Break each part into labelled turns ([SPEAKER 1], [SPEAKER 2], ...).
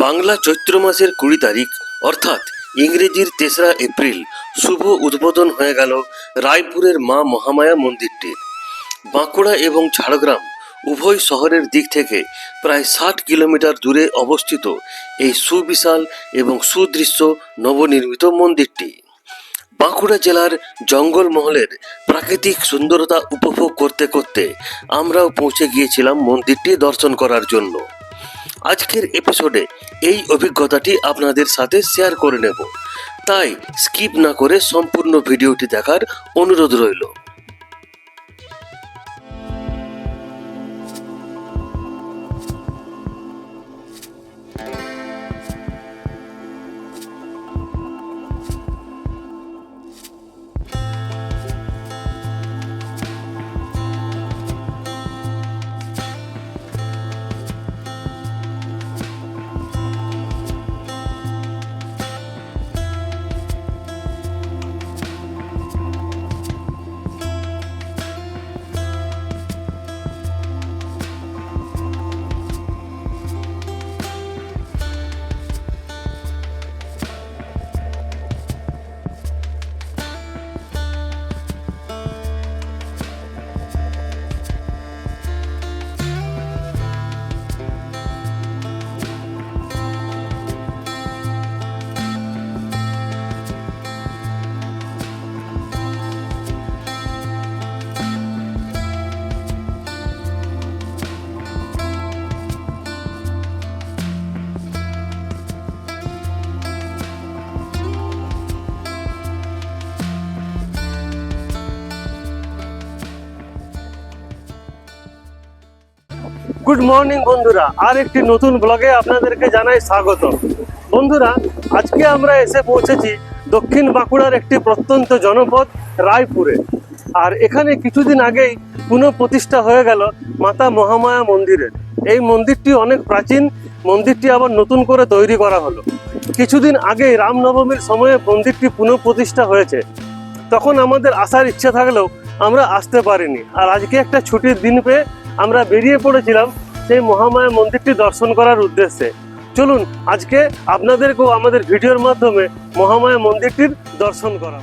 [SPEAKER 1] বাংলা চৈত্র মাসের কুড়ি তারিখ, অর্থাৎ ইংরেজির তেসরা এপ্রিল, শুভ উদ্বোধন হয়ে গেল রায়পুরের মা মহামায়া মন্দিরটির বাঁকুড়া এবং ঝাড়গ্রাম উভয় শহরের দিক থেকে প্রায় ষাট কিলোমিটার দূরে অবস্থিত এই সুবিশাল এবং সুদৃশ্য নবনির্মিত মন্দিরটি। বাঁকুড়া জেলার জঙ্গলমহলের প্রাকৃতিক সুন্দরতা উপভোগ করতে করতে আমরাও পৌঁছে গিয়েছিলাম মন্দিরটি দর্শন করার জন্য। আজকের এপিসোডে এই অভিজ্ঞতাটি আপনাদের সাথে শেয়ার করে নেব। তাই স্কিপ না করে সম্পূর্ণ ভিডিওটি দেখার অনুরোধ রইল। গুড মর্নিং বন্ধুরা। আর একটি নতুন ব্লগে আপনাদেরকে জানাই স্বাগত বন্ধুরা, আজকে আমরা এসে পৌঁছেছি দক্ষিণ বাঁকুড়ার একটি প্রত্যন্ত জনপদ রায়পুরে। আর এখানে কিছুদিন আগেই পুনঃপ্রতিষ্ঠা হয়ে গেল মাতা মহামায়া মন্দিরের। এই মন্দিরটি অনেক প্রাচীন, মন্দিরটি আবার নতুন করে তৈরি করা হলো। কিছুদিন আগেই রামনবমীর সময়ে মন্দিরটি পুনঃপ্রতিষ্ঠা হয়েছে। তখন আমাদের আসার ইচ্ছে থাকলেও আমরা আসতে পারিনি। আর আজকে একটা ছুটির দিন পেয়ে আমরা বেরিয়ে পড়েছিলাম সেই মহামায়া মন্দিরটি দর্শন করার উদ্দেশ্যে। চলুন, আজকে আপনাদেরকেও আমাদের ভিডিওর মাধ্যমে মহামায়া মন্দিরটির দর্শন করা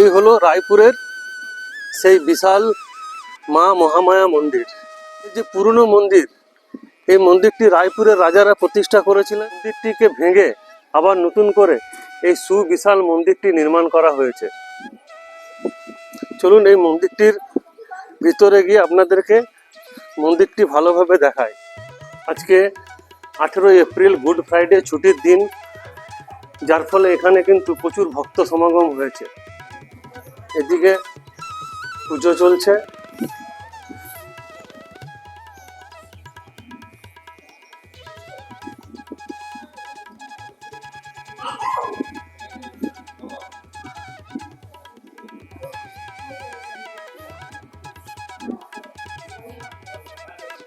[SPEAKER 1] এই হলো রায়পুরের সেই বিশাল মা মহামায়া মন্দির। এই যে পুরনো মন্দির, এই মন্দিরটি রায়পুরের রাজারা প্রতিষ্ঠা করেছিলেন। মন্দিরটিকে ভেঙে আবার নতুন করে এই সুবিশাল মন্দিরটি নির্মাণ করা হয়েছে। চলুন এই মন্দিরটির ভিতরে গিয়ে আপনাদেরকে মন্দিরটি ভালোভাবে দেখায় আজকে আঠেরোই এপ্রিল, গুড ফ্রাইডে ছুটির দিন, যার ফলে এখানে কিন্তু প্রচুর ভক্ত সমাগম হয়েছে। এদিকে পুজো চলছে।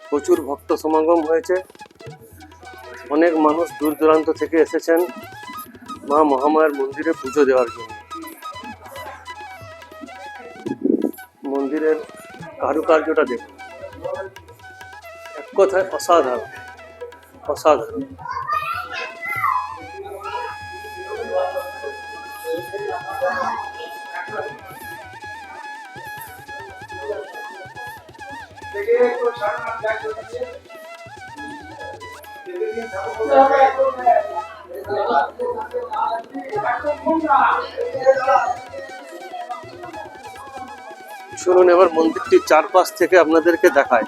[SPEAKER 1] প্রচুর ভক্ত সমাগম হয়েছে। অনেক মানুষ দূর দূরান্ত থেকে এসেছেন। মা মহামায়ার মন্দিরে পুজো দেওয়ার জন্য। কারুকার্যটা দেখুন এক কথায় অসাধারণ অসাধারণ শুনুন, এবার মন্দিরটির চারপাশ থেকে আপনাদেরকে দেখায়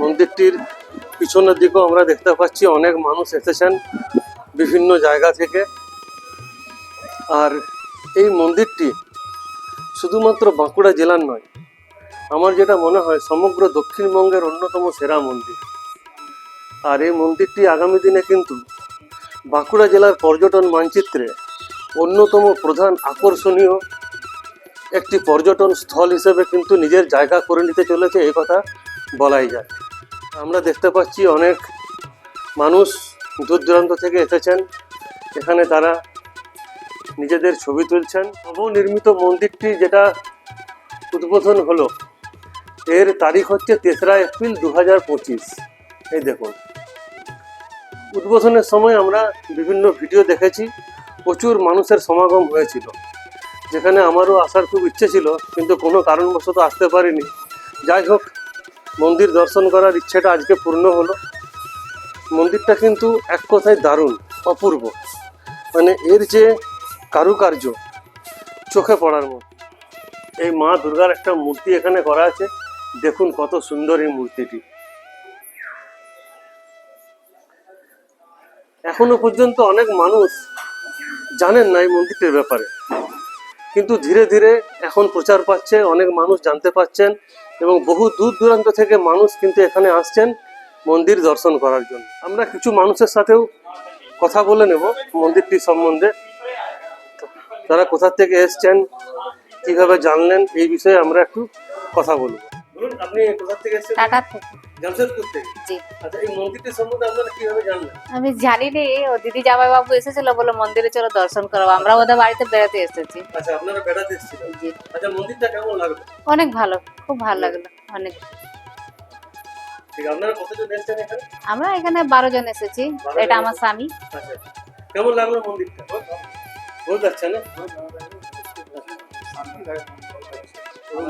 [SPEAKER 1] মন্দিরটির পিছনের দিকেও আমরা দেখতে পাচ্ছি অনেক মানুষ এসেছেন বিভিন্ন জায়গা থেকে। আর এই মন্দিরটি শুধুমাত্র বাঁকুড়া জেলার নয়, আমার যেটা মনে হয় সমগ্র দক্ষিণবঙ্গের অন্যতম সেরা মন্দির। আর এই মন্দিরটি আগামী দিনে কিন্তু বাঁকুড়া জেলার পর্যটন মানচিত্রে অন্যতম প্রধান আকর্ষণীয় একটি পর্যটন স্থল হিসেবে কিন্তু নিজের জায়গা করে নিতে চলেছে এই কথা বলাই যায়। আমরা দেখতে পাচ্ছি অনেক মানুষ দূর দূরান্ত থেকে এসেছেন। এখানে তারা নিজেদের ছবি তুলছেন। নবনির্মিত মন্দিরটি যেটা উদ্বোধন হলো, এর তারিখ হচ্ছে তেসরা এপ্রিল দু হাজার পঁচিশ। এই দেখুন। উদ্বোধনের সময় আমরা বিভিন্ন ভিডিও দেখেছি। প্রচুর মানুষের সমাগম হয়েছিল। যেখানে আমারও আসার খুব ইচ্ছে ছিল, কিন্তু কোনো কারণবশত আসতে পারিনি। যাই হোক, মন্দির দর্শন করার ইচ্ছেটা আজকে পূর্ণ হলো। মন্দিরটা কিন্তু এক কথায় দারুণ, অপূর্ব। মানে এর যে কারুকার্য, চোখে পড়ার মতো। এই মা দুর্গার একটা মূর্তি এখানে করা আছে। দেখুন কত সুন্দর এই মূর্তিটি। এখনও পর্যন্ত অনেক মানুষ জানেন না এই মন্দিরটির ব্যাপারে। কিন্তু ধীরে ধীরে এখন প্রচার পাচ্ছে, অনেক মানুষ জানতে পাচ্ছেন এবং বহু দূর দূরান্ত থেকে মানুষ কিন্তু এখানে আসছেন মন্দির দর্শন করার জন্য। আমরা কিছু মানুষের সাথেও কথা বলে নেব মন্দিরটি সম্বন্ধে। তারা কোথা থেকে এসছেন, কীভাবে জানলেন, এই বিষয়ে আমরা একটু কথা বলব। আপনি কোথা থেকে এসেছেন?
[SPEAKER 2] টাটা থেকে।
[SPEAKER 1] জামশেদপুর থেকে?
[SPEAKER 2] জি।
[SPEAKER 1] আচ্ছা এই মন্দিরটি সম্বন্ধে আপনারা কীভাবে জানলেন?
[SPEAKER 2] আমি জানিনি ও দিদি জামাই বাবু এসেছিল বলে মন্দিরে চলো দর্শন করব। আমরা ওদের বাড়িতে বেড়াতে এসেছি।
[SPEAKER 1] আচ্ছা আপনারা বেড়াতে এসেছিলেন?
[SPEAKER 2] জি।
[SPEAKER 1] আচ্ছা মন্দিরটা কেমন লাগল?
[SPEAKER 2] অনেক ভালো খুব ভালো লাগল অনেক।
[SPEAKER 1] ঠিক আপনারা কতজন এসেছেন এখানে?
[SPEAKER 2] আমরা এখানে বারো জন এসেছি এটা আমার স্বামী।
[SPEAKER 1] আচ্ছা কেমন লাগল মন্দিরটা? বহুত আচ্ছা না?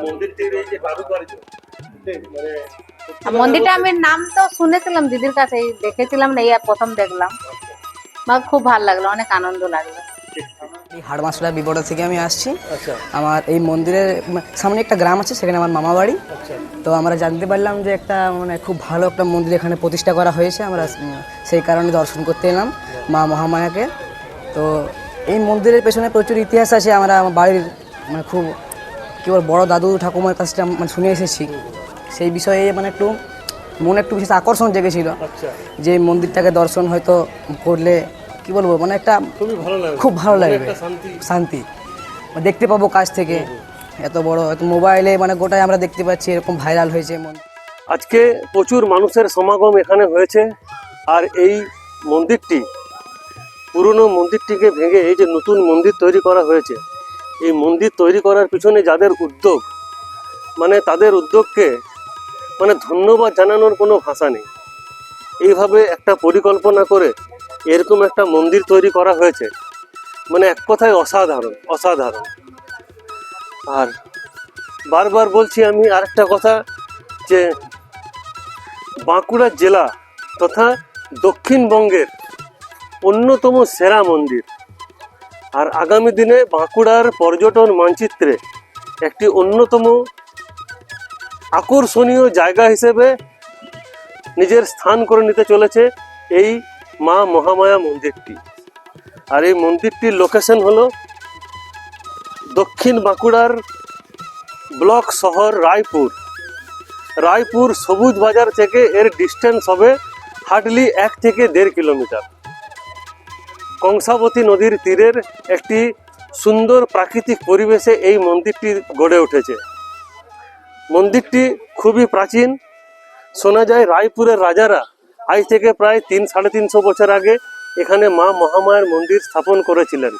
[SPEAKER 1] মন্দিরটির এই যে কারুকার্য
[SPEAKER 2] মন্দিরটা আমি নাম তো শুনেছিলাম দিদির কাছে দেখেছিলাম না এই আর প্রথম দেখলাম। আমার খুব ভালো লাগল অনেক আনন্দ লাগল।
[SPEAKER 3] এই হাড়মাসলা থেকে আমি আসছি।
[SPEAKER 1] আচ্ছা।
[SPEAKER 3] আমার এই মন্দিরের সামনে একটা গ্রাম আছে সেখানে আমার মামা বাড়ি।
[SPEAKER 1] আচ্ছা।
[SPEAKER 3] তো আমরা জানতে পারলাম যে একটা মানে খুব ভালো একটা মন্দির এখানে প্রতিষ্ঠা করা হয়েছে। আমরা সেই কারণে দর্শন করতে এলাম মা মহামায়াকে। তো এই মন্দিরের পেছনে প্রচুর ইতিহাস আছে। আমরা আমার বাড়ির মানে খুব কী বল বড় দাদু ঠাকুমার কাছ থেকে মানে শুনে এসেছি। সেই বিষয়ে মানে একটু মনে একটু বিশেষ আকর্ষণ জেগেছিল।
[SPEAKER 1] আচ্ছা।
[SPEAKER 3] যে এই মন্দিরটাকে দর্শন হয়তো করলে কি বলব মানে একটা
[SPEAKER 1] ভালো
[SPEAKER 3] খুব ভালো
[SPEAKER 1] মনে
[SPEAKER 3] লাগবে।
[SPEAKER 1] শান্তি।
[SPEAKER 3] শান্তি। দেখতে পাবো কাছ থেকে। এত বড় এত মোবাইলে মানে গোটাই আমরা দেখতে পাচ্ছি এরকম ভাইরাল হয়েছে মন
[SPEAKER 1] আজকে প্রচুর মানুষের সমাগম এখানে হয়েছে। আর এই মন্দিরটি পুরনো মন্দিরটিকে ভেঙে এই যে নতুন মন্দির তৈরি করা হয়েছে এই মন্দির তৈরি করার পিছনে যাদের উদ্যোগ মানে তাদের উদ্যোগকে মানে ধন্যবাদ জানানোর কোনো ভাষা নেই। এইভাবে একটা পরিকল্পনা করে এরকম একটা মন্দির তৈরি করা হয়েছে। মানে এক কথায় অসাধারণ অসাধারণ। আর বারবার বলছি আমি আরেকটা কথা যে বাঁকুড়া জেলা তথা দক্ষিণবঙ্গের অন্যতম সেরা মন্দির। আর আগামী দিনে বাঁকুড়ার পর্যটন মানচিত্রে একটি অন্যতম আকর্ষণীয় জায়গা হিসেবে নিজের স্থান করে নিতে চলেছে এই মা মহামায়া মন্দিরটি। আর এই মন্দিরটির লোকেশন হলো দক্ষিণ বাঁকুড়ার ব্লক শহর রায়পুর। রায়পুর সবুজ বাজার থেকে এর ডিস্টেন্স হবে হার্ডলি এক থেকে দেড় কিলোমিটার। কংসাবতী নদীর তীরের একটি সুন্দর প্রাকৃতিক পরিবেশে এই মন্দিরটি গড়ে উঠেছে। মন্দিরটি খুবই প্রাচীন। শোনা যায় রায়পুরের রাজারা আজ থেকে প্রায় তিন, সাড়ে তিনশো বছর আগে এখানে মা মহামায়ার মন্দির স্থাপন করেছিলেন।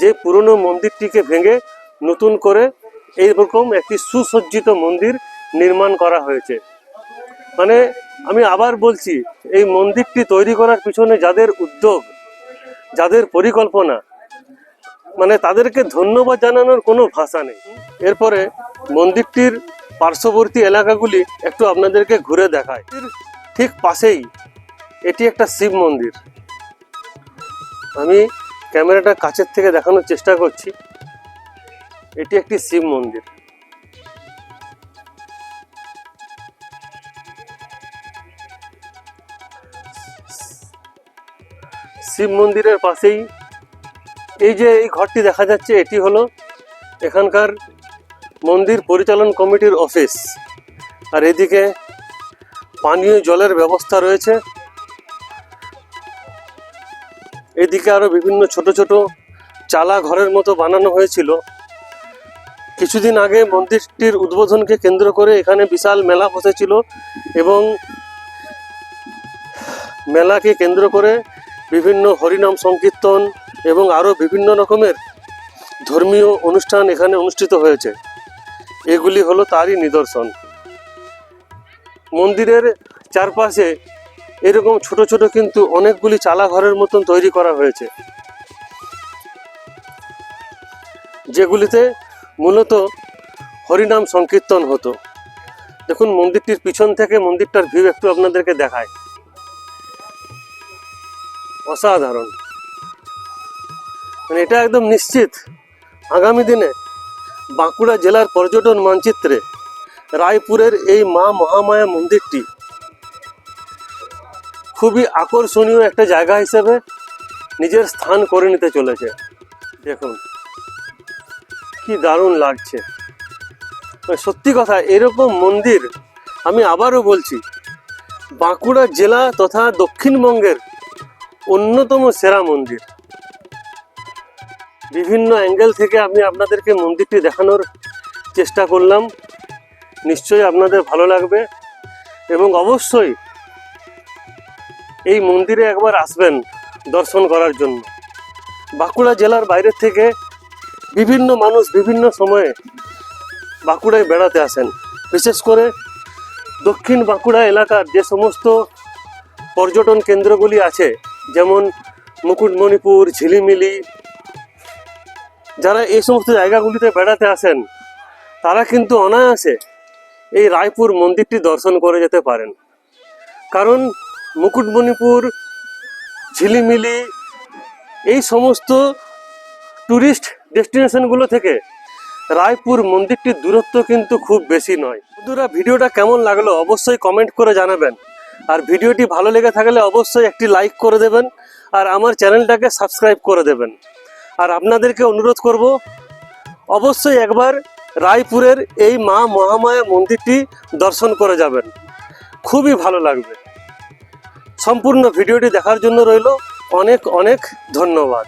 [SPEAKER 1] যে পুরনো মন্দিরটিকে ভেঙে নতুন করে এইরকম একটি সুসজ্জিত মন্দির নির্মাণ করা হয়েছে। মানে আমি আবার বলছি, এই মন্দিরটি তৈরি করার পিছনে যাদের উদ্যোগ, যাদের পরিকল্পনা মানে তাদেরকে ধন্যবাদ জানানোর কোনো ভাষা নেই। এরপরে মন্দিরটির পার্শ্ববর্তী এলাকাগুলি একটু আপনাদেরকে ঘুরে দেখায়। ঠিক পাশেই এটি একটা শিব মন্দির। আমি ক্যামেরাটা কাছের থেকে দেখানোর চেষ্টা করছি। এটি একটি শিব মন্দির। শিব মন্দিরের পাশেই এই যে এই ঘরটি দেখা যাচ্ছে, এটি হলো এখানকার মন্দির পরিচালন কমিটির অফিস। আর এদিকে পানীয় জলের ব্যবস্থা রয়েছে। এদিকে আরও বিভিন্ন ছোট ছোট চালা ঘরের মতো বানানো হয়েছিল। কিছুদিন আগে মন্দিরটির উদ্বোধনকে কেন্দ্র করে এখানে বিশাল মেলা বসেছিল এবং মেলাকে কেন্দ্র করে বিভিন্ন হরিনাম সংকীর্তন এবং আরও বিভিন্ন রকমের ধর্মীয় অনুষ্ঠান এখানে অনুষ্ঠিত হয়েছে। এগুলি হলো তারই নিদর্শন। মন্দিরের চারপাশে এরকম ছোট ছোট কিন্তু অনেকগুলি চালা ঘরের মতন তৈরি করা হয়েছে। যেগুলিতে মূলত হরিনাম সংকীর্তন হতো। দেখুন, মন্দিরটির পিছন থেকে মন্দিরটার ভিউ একটু আপনাদেরকে দেখায়। অসাধারণ। মানে এটা একদম নিশ্চিত। আগামী দিনে বাঁকুড়া জেলার পর্যটন মানচিত্রে রায়পুরের এই মা মহামায়া মন্দিরটি খুবই আকর্ষণীয় একটা জায়গা হিসেবে নিজের স্থান করে নিতে চলেছে। দেখুন, কি দারুণ লাগছে। মানে সত্যি কথা, এরকম মন্দির আমি আবারও বলছি, বাঁকুড়া জেলা তথা দক্ষিণবঙ্গের অন্যতম সেরা মন্দির। বিভিন্ন অ্যাঙ্গেল থেকে আমি আপনাদেরকে মন্দিরটি দেখানোর চেষ্টা করলাম। নিশ্চয়ই আপনাদের ভালো লাগবে এবং অবশ্যই এই মন্দিরে একবার আসবেন দর্শন করার জন্য। বাঁকুড়া জেলার বাইরের থেকে বিভিন্ন মানুষ বিভিন্ন সময়ে বাঁকুড়ায় বেড়াতে আসেন। বিশেষ করে দক্ষিণ বাঁকুড়া এলাকার যে সমস্ত পর্যটন কেন্দ্রগুলি আছে, যেমন মুকুটমণিপুর, ঝিলিমিলি যারা এই সমস্ত জায়গাগুলিতে বেড়াতে আসেন, তারা কিন্তু অনায়াসে এই রায়পুর মন্দিরটি দর্শন করে যেতে পারেন। কারণ মুকুটমণিপুর, ঝিলিমিলি, এই সমস্ত ট্যুরিস্ট ডেস্টিনেশনগুলো থেকে রায়পুর মন্দিরটির দূরত্ব কিন্তু খুব বেশি নয়। বন্ধুরা, ভিডিওটা কেমন লাগল অবশ্যই কমেন্ট করে জানাবেন। আর ভিডিওটি ভালো লেগে থাকলে অবশ্যই একটি লাইক করে দেবেন। আর আমার চ্যানেলটাকে সাবস্ক্রাইব করে দেবেন। আর আপনাদেরকে অনুরোধ করব, অবশ্যই একবার রায়পুরের এই মা মহামায়া মন্দিরটি দর্শন করে যাবেন। খুবই ভালো লাগবে। সম্পূর্ণ ভিডিওটি দেখার জন্য রইল অনেক অনেক ধন্যবাদ।